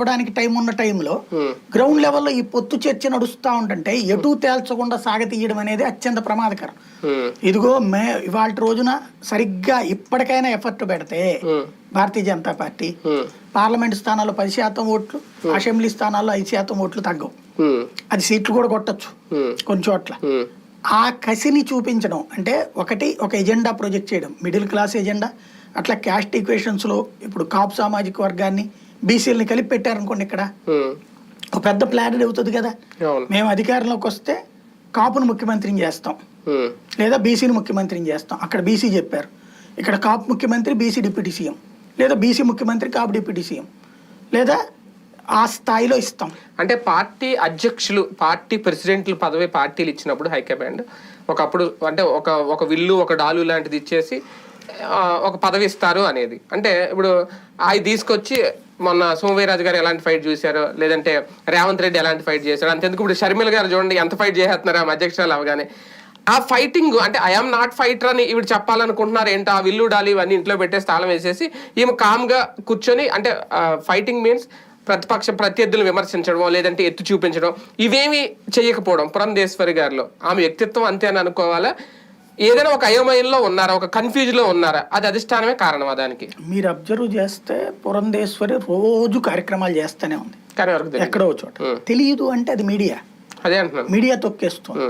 అవడానికి టైం ఉన్న టైంలో గ్రౌండ్ లెవెల్లో ఈ పొత్తు చర్చ నడుస్తూ ఉంటుంటే ఎటు తేల్చకుండా సాగతీయడం అనేది అత్యంత ప్రమాదకరం. ఉమ్, ఇదిగో మే ఇవాళ రోజున సరిగ్గా ఇప్పటికైనా ఎఫర్ట్ పెడితే ఉమ్, భారతీయ జనతా పార్టీ ఉమ్, పార్లమెంట్ స్థానాల్లో పది శాతం ఓట్లు అసెంబ్లీ స్థానాల్లో ఐదు శాతం ఓట్లు తగ్గవు. అది సీట్లు కూడా కొట్టచ్చు. కొన్ని చోట్ల. ఆ కసిని చూపించడం అంటే ఒకటి ఒక ఎజెండా ప్రొజెక్ట్ చేయడం. Middle class agenda. అట్లా క్యాస్ట్ ఈక్వేషన్స్లో ఇప్పుడు కాపు సామాజిక వర్గాన్ని బీసీలని కలిపి పెట్టారనుకోండి ఇక్కడ. ఒక పెద్ద ప్లాన్ అవుతుంది కదా. మేము అధికారంలోకి వస్తే కాపును ముఖ్యమంత్రిని చేస్తాం. లేదా బీసీని ముఖ్యమంత్రిని చేస్తాం. అక్కడ బీసీ చెప్పారు. ఇక్కడ కాపు ముఖ్యమంత్రి బీసీ డిప్యూటీ సీఎం. లేదా బీసీ ముఖ్యమంత్రి కాపు డిప్యూటీ సీఎం. లేదా ఆ స్థాయిలో ఇస్తాం. అంటే పార్టీ అధ్యక్షులు పార్టీ ప్రెసిడెంట్లు పదవి పార్టీలు ఇచ్చినప్పుడు హైకమాండ్ ఒకప్పుడు అంటే ఒక ఒక విల్లు ఒక డాలు లాంటిది ఇచ్చేసి ఒక పదవి ఇస్తారు అనేది. అంటే ఇప్పుడు అవి తీసుకొచ్చి మొన్న సోమవీరాజు గారు ఎలాంటి ఫైట్ చూశారు? లేదంటే రేవంత్ రెడ్డి ఎలాంటి ఫైట్ చేశారు? అంతెందుకు ఇప్పుడు షర్మిల గారు చూడండి ఎంత ఫైట్ చేస్తున్నారు ఆమె అధ్యక్షురాలు అవగానే. ఆ ఫైటింగ్ అంటే ఐఎమ్ నాట్ ఫైటర్ అని ఇవి చెప్పాలనుకుంటున్నారు ఏంటో ఆ విల్లు డాలి ఇవన్నీ ఇంట్లో పెట్టేసి తాళం వేసేసి ఈమె కామ్గా కూర్చొని అంటే ఫైటింగ్ మీన్స్ ప్రతిపక్ష ప్రత్యర్థులను విమర్శించడం లేదంటే ఎత్తు చూపించడం ఇవేమి చేయకపోవడం పురంధేశ్వరి గారిలో. ఆమె వ్యక్తిత్వం అంతే అని అనుకోవాలా? ఏదైనా ఒక అయోమయంలో ఉన్నారా? ఒక కన్ఫ్యూజ్లో ఉన్నారా? అది అధిష్టానమే కారణమా దానికి? మీరు అబ్జర్వ్ చేస్తే పురంధేశ్వరి రోజు కార్యక్రమాలు చేస్తూనే ఉంది. ఎక్కడో చోట. తెలియదు అంటే అది మీడియా. అదే అంటున్నాను. మీడియా తొక్కేస్తుంది.